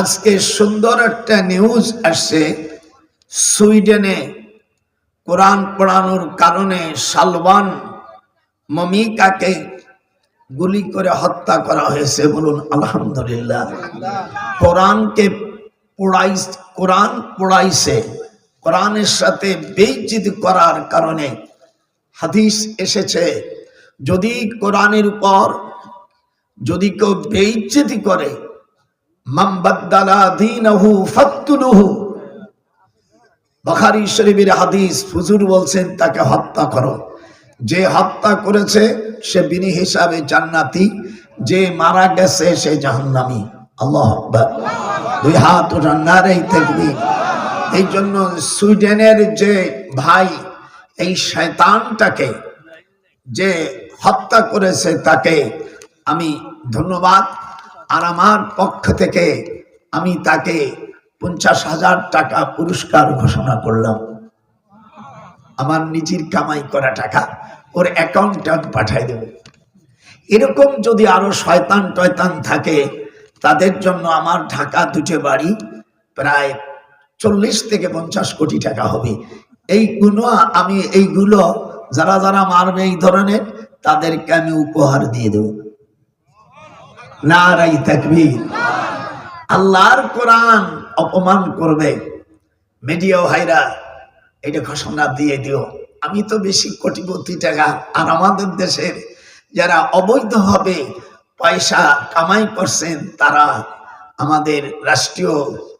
আজকে সুন্দর একটা নিউজ আসছে। সুইডেনে কোরআন পড়ানোর কারণে সালমান মমিকাকে গুলি করে হত্যা করা হয়েছে বলুন আলহামদুলিল্লাহ। কোরআনকে পড়াই কোরআন পড়াইছে। কোরআনের সাথে বেইজিত করার কারণে হাদিস এসেছে, যদি কোরআনের উপর যদি কেউ বেইজ্জতি করে বখারি শরীফের হাদিস ফুজুর বলছেন, তাকে হত্যা করো। যে হত্যা করেছে, সে বিনি হিসাবে জান্নাতি। যে মারা গেছে, সে জাহান্নামি। আল্লাহ দুই হাত রান্নারেই থাকবি এই জন্য সুইডেনের যে ভাই, এই শয়তানটাকে যে হত্যা করেছে, তাকে আমি ধন্যবাদ। আর আমার পক্ষ থেকে আমি তাকে পঞ্চাশ হাজার টাকা পুরস্কার ঘোষণা করলাম। আমার নিজের কামাই করা টাকা ওর অ্যাকাউন্টে পাঠাই দেব। এরকম যদি আরও শয়তান টয়তান থাকে, তাদের জন্য আমার ঢাকা দুটো বাড়ি প্রায় চল্লিশ থেকে পঞ্চাশ কোটি টাকা হবে। এইগুলো আমি, এইগুলো যারা যারা মারবে এই ধরনের, তাদেরকে আমি উপহার দিয়ে দেব। নারাই তাকবীর। আল্লাহর কোরআন অপমান করবে। মিডিয়া ভাইরা, এটা ঘোষণা দিয়ে দিও। আমি তো বেশি কোটিপতি টাকা, আর আমাদের দেশের যারা অবৈধভাবে পয়সা কামাই করছেন, তারা আমাদের রাষ্ট্রীয়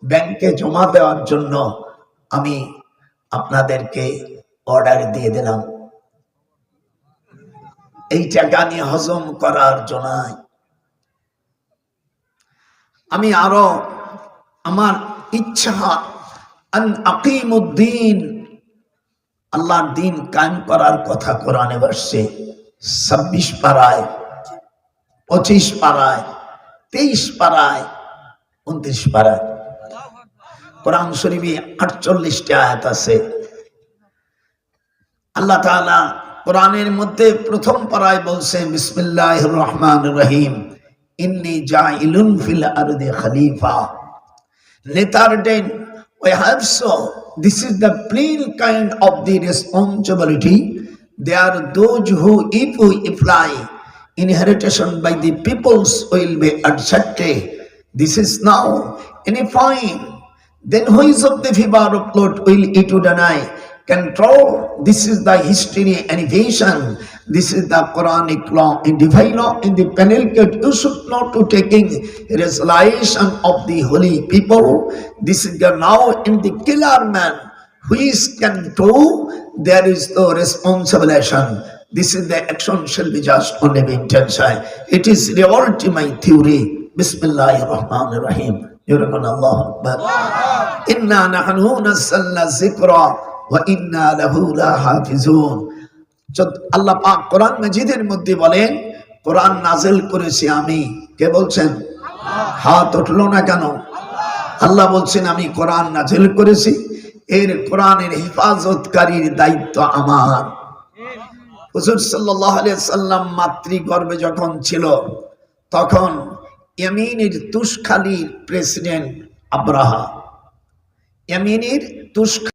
ব্যাংকে জমা দেওয়ার জন্য আমি আপনাদেরকে অর্ডার দিয়ে দিলাম। এই টাকা নিয়ে হজম করার জন্য আমি আরও আমার ইচ্ছা আকিমুদ্দিন, আল্লাহর দিন কায়েম করার কথা কোরআনে বসছে। ছাব্বিশ পাড়ায়, পঁচিশ পাড়ায়, তেইশ পাড়ায়, উনত্রিশ পাড়ায়। কোরআন শরীফে আটচল্লিশটা আয়াত আছে। আল্লাহ তাআলা কোরআনের মধ্যে প্রথম পাড়ায় বলছে বিসমিল্লাহ রহমান রহিম। ইন্নি জাইলুন ফিল আরদি খলিফা later then we have so this is the plain kind of the responsibility they are those who if we apply inheritance by the peoples will be accepted this is now any fine then who is of the favor of Lord will it deny control. This is the history innovation. This is the Quranic law and divine law in the Penelkate. You should not to taking realization of the holy people. This is the now in the killer man who is control. There is no responsibility. This is the action shall be just only be intention. It is reward my theory. Bismillahirrahmanirrahim. Rahmanir Rahim. You Allah But Inna nahnu nazzalna zikra. আল্লাহ পাক কোরআন মজিদের মধ্যে বলেন কোরআন নাজেল করেছি আমি। কে বলছেন? হাত না কেন? আল্লাহ বলছেন আমি কোরআন নাজেল করেছি। এর কোরআনের হেফাজতকারীর দায়িত্ব আমার। হুজুর সাল্লাম মাতৃগর্ভে যখন ছিল তখন ইয়ামিনের তুষখালির প্রেসিডেন্ট আব্রাহা। ইয়ামিনের তুষ